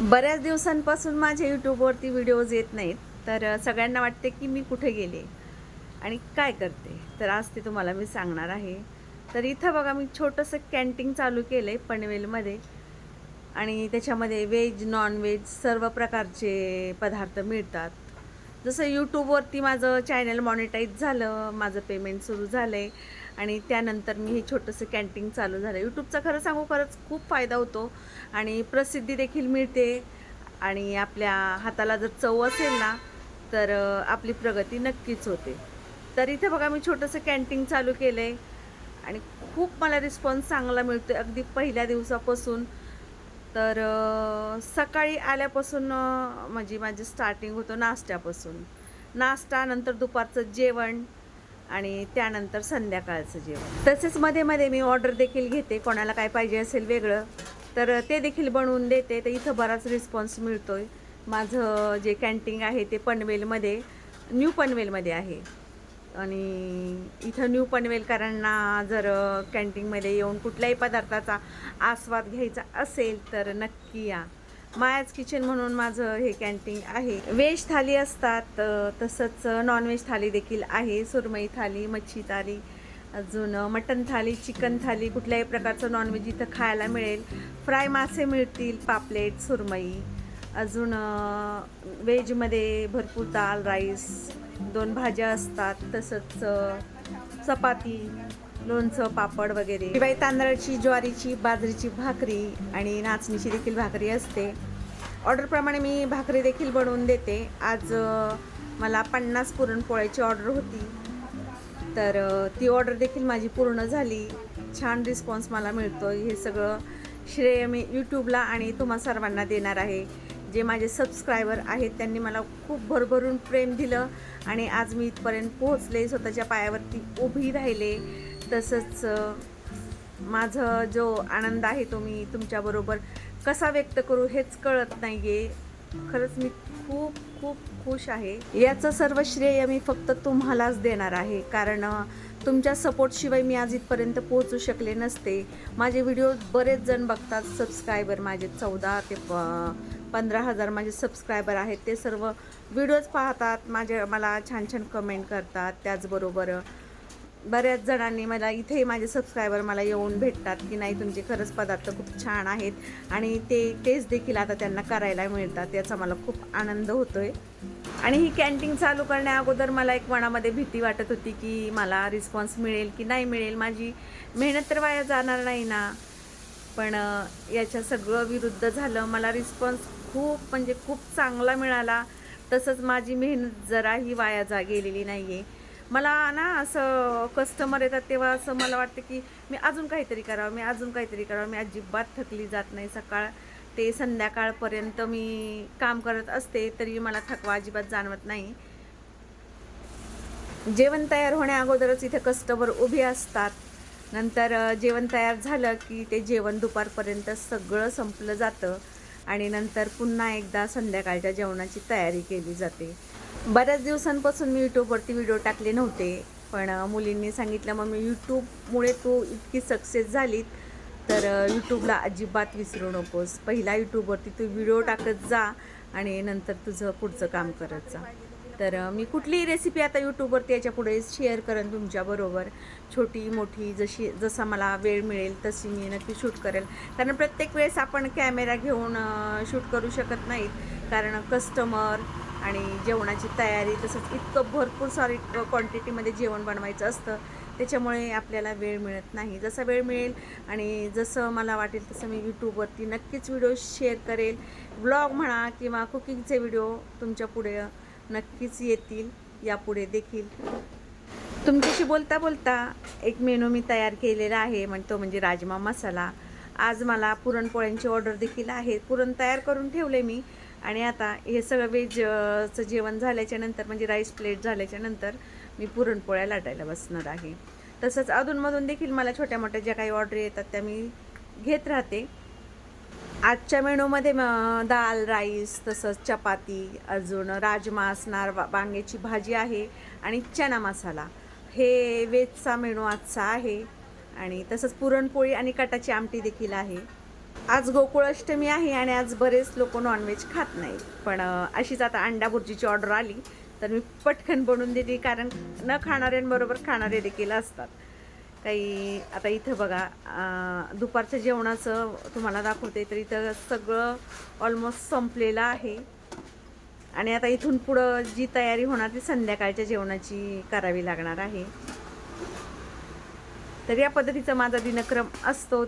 बऱ्याच दिवसांपासून माझ्या यूट्यूबवरती व्हिडिओज येत नाहीत तर सगळ्यांना वाटते की मी कुठे गेले आणि काय करते? तर आज ते तुम्हाला मी सांगणार आहे. तर इथं बघा मी छोटंसं कॅन्टीन चालू केलं आहे पनवेलमध्ये आणि त्याच्यामध्ये व्हेज नॉन व्हेज सर्व प्रकारचे पदार्थ मिळतात. जसं यूट्यूबवरती माझं चॅनल मॉनिटाईज झालं माझं पेमेंट सुरू झालं आहे आणि त्यानंतर मी हे छोटंसं कॅन्टीन चालू झालं. यूट्यूबचा खरं सांगू खरंच खूप फायदा होतो. आणि प्रसिद्धी देखील मिळते. आणि आपल्या हाताला जर चव असेल ना तर आपली प्रगती नक्कीच होते. तर इथे बघा मी छोटंसं कॅन्टीन चालू केलं आहे आणि खूप मला रिस्पॉन्स चांगला मिळतो आहे अगदी पहिल्या दिवसापासून तर सकाळी आल्यापासून म्हणजे माझं स्टार्टिंग होतं नाश्त्यापासून. नाश्ता नंतर दुपारचं जेवण आणि त्यानंतर संध्याकाळचं जेवण. तसेच मध्ये मध्ये मी ऑर्डर देखील घेते कोणाला काय पाहिजे असेल वेगळं. तर ते देखील बनवून देते. तर इथं बराच रिस्पॉन्स मिळतो आहे माझं जे कॅन्टीन आहे ते पनवेलमध्ये न्यू पनवेलमध्ये आहे. आणि इथं न्यू पनवेलकरांना जर कॅन्टीनमध्ये येऊन कुठल्याही पदार्थाचा आस्वाद घ्यायचा असेल तर नक्की या. मायाज किचन म्हणून माझं हे कॅन्टीन आहे. व्हेज थाली असतात तसंच नॉनव्हेज थाली देखील आहे. सुरमई थाली मच्छी थाली अजून मटन थाली चिकन थाली कुठल्याही प्रकारचं नॉनव्हेज इथं खायला मिळेल. फ्राय मासे मिळतील पापलेट सुरमई. अजून वेजमध्ये व्हेजमध्ये भरपूर दाल राईस दोन भाज्या असतात. तसंच चपाती लोणचं पापड वगैरे. शिवाय तांदळाची ज्वारीची बाजरीची भाकरी आणि नाचणीची देखील भाकरी असते. ऑर्डरप्रमाणे मी भाकरी देखील बनवून देते. आज मला पन्नास पुरणपोळ्याची ऑर्डर होती. तर ती ऑर्डर देखील माझी पूर्ण झाली. छान रिस्पॉन्स मला मिळतो हे सगळं श्रेय मी यूट्यूबला आणि तुम्हा सर्वांना देणार आहे. जे माझे सबस्क्रायबर आहेत त्यांनी मला खूप भरभरून प्रेम दिलं आणि आज मी इथपर्यंत पोहोचले. स्वतःच्या पायावरती उभी राहिले. तसंच माझं जो आनंद आहे तो मी तुमच्याबरोबर कसा व्यक्त करू हेच कळत नाही आहे खरंच मी खूप खूप खुश आहे. याचं सर्व श्रेय मी फक्त तुम्हालाच देणार आहे. कारण तुमच्या सपोर्टशिवाय मी आज इथपर्यंत पोहोचू शकले नसते. माझे व्हिडिओ बरेच जण बघतात. सबस्क्रायबर माझे चौदा ते प पंधरा हजार माझे सबस्क्रायबर आहेत. ते सर्व व्हिडिओज पाहतात. माझे मला छान छान कमेंट करतात. त्याचबरोबर बऱ्याच जणांनी मला इथे माझे सबस्क्रायबर मला येऊन भेटतात की नाही तुमचे खरंच पदार्थ खूप छान आहेत. आणि ते टेस्ट देखील आता त्यांना करायला मिळतात. याचा मला खूप आनंद होतो आहे आणि ही कॅन्टीन चालू करण्या अगोदर मला एक मनामध्ये भीती वाटत होती की मला रिस्पॉन्स मिळेल की नाही मिळेल. माझी मेहनत तर वाया जाणार नाही ना. पण याच्या सगळं विरुद्ध झालं. मला रिस्पॉन्स खूप म्हणजे खूप चांगला मिळाला. तसंच माझी मेहनत जराही वाया जा गेलेली नाही आहे मला ना असं कस्टमर येतात तेव्हा असं मला वाटतं की मी अजून काहीतरी करावं मी अजून काहीतरी करावं. मी अजिबात थकली जात नाही. सकाळ ते संध्याकाळपर्यंत मी काम करत असते तरी मला थकवा अजिबात जाणवत नाही. जेवण तयार होण्या अगोदरच इथे कस्टमर उभे असतात. नंतर जेवण तयार झालं की ते जेवण दुपारपर्यंत सगळं संपलं जातं. आणि नंतर पुन्हा एकदा संध्याकाळच्या जेवणाची तयारी केली जाते. बऱ्याच दिवसांपासून मी यूट्यूबवरती व्हिडिओ टाकले नव्हते पण मुलींनी सांगितलं मग मी यूट्यूबमुळे तू इतकी सक्सेस झालीत तर यूट्यूबला अजिबात विसरू नकोस. पहिला यूट्यूबवरती तू व्हिडिओ टाकत जा आणि नंतर तुझं पुढचं काम करत जा. तर मी कुठलीही रेसिपी आता यूट्यूबवरती याच्यापुढे शेअर करेन तुमच्याबरोबर छोटी मोठी जशी जसा मला वेळ मिळेल तशी मी नक्की शूट करेल. कारण प्रत्येक वेळेस आपण कॅमेरा घेऊन शूट करू शकत नाहीत. कारण कस्टमर आणि जेवणाची तयारी तसंच इतकं भरपूर सारी क्वांटिटीमध्ये जेवण बनवायचं असतं. त्याच्यामुळे आपल्याला वेळ मिळत नाही. जसा वेळ मिळेल आणि जसं मला वाटेल तसं मी यूट्यूबवरती नक्कीच व्हिडिओ शेअर करेल. ब्लॉग म्हणा किंवा कुकिंगचे व्हिडिओ तुमच्यापुढे नक्कीच येतील यापुढे देखील. तुमच्याशी बोलता बोलता एक मेनू मी तयार केलेला आहे म्हण तो म्हणजे राजमा मसाला. आज मला पुरणपोळ्यांची ऑर्डर देखील आहे. पुरण तयार करून ठेवले मी. आणि आता हे सगळं वेजचं जेवण झाल्याच्यानंतर म्हणजे राईस प्लेट झाल्याच्यानंतर मी पुरणपोळ्या लाटायला बसणार आहे. तसंच अधूनमधून देखील मला छोट्या मोठ्या ज्या काही ऑर्डर येतात त्या मी घेत राहते. आजच्या मेनूमध्ये दाल राईस तसंच चपाती अजून राजमा असणार वा- वांग्याची भाजी आहे आणि चना मसाला. हे वेजचा मेनू आजचा आहे आणि तसंच पुरणपोळी आणि कटाची आमटी देखील आहे. आज गोकुळाष्टमी आहे आणि आज बरेच लोक नॉनव्हेज खात नाहीत. पण अशीच आता अंडा भुर्जीची ऑर्डर आली तर मी पटकन बनवून देते कारण न खाणाऱ्यांबरोबर खाणारे देखील असतात. काही आता इथं बघा दुपारच्या जेवणाचं तुम्हाला दाखवते तर इथं सगळं ऑलमोस्ट संपलेलं आहे. आणि आता इथून पुढं जी तयारी होणार ती संध्याकाळच्या जेवणाची करावी लागणार आहे. तर या पद्धतीचा माझा दिनक्रम असतो.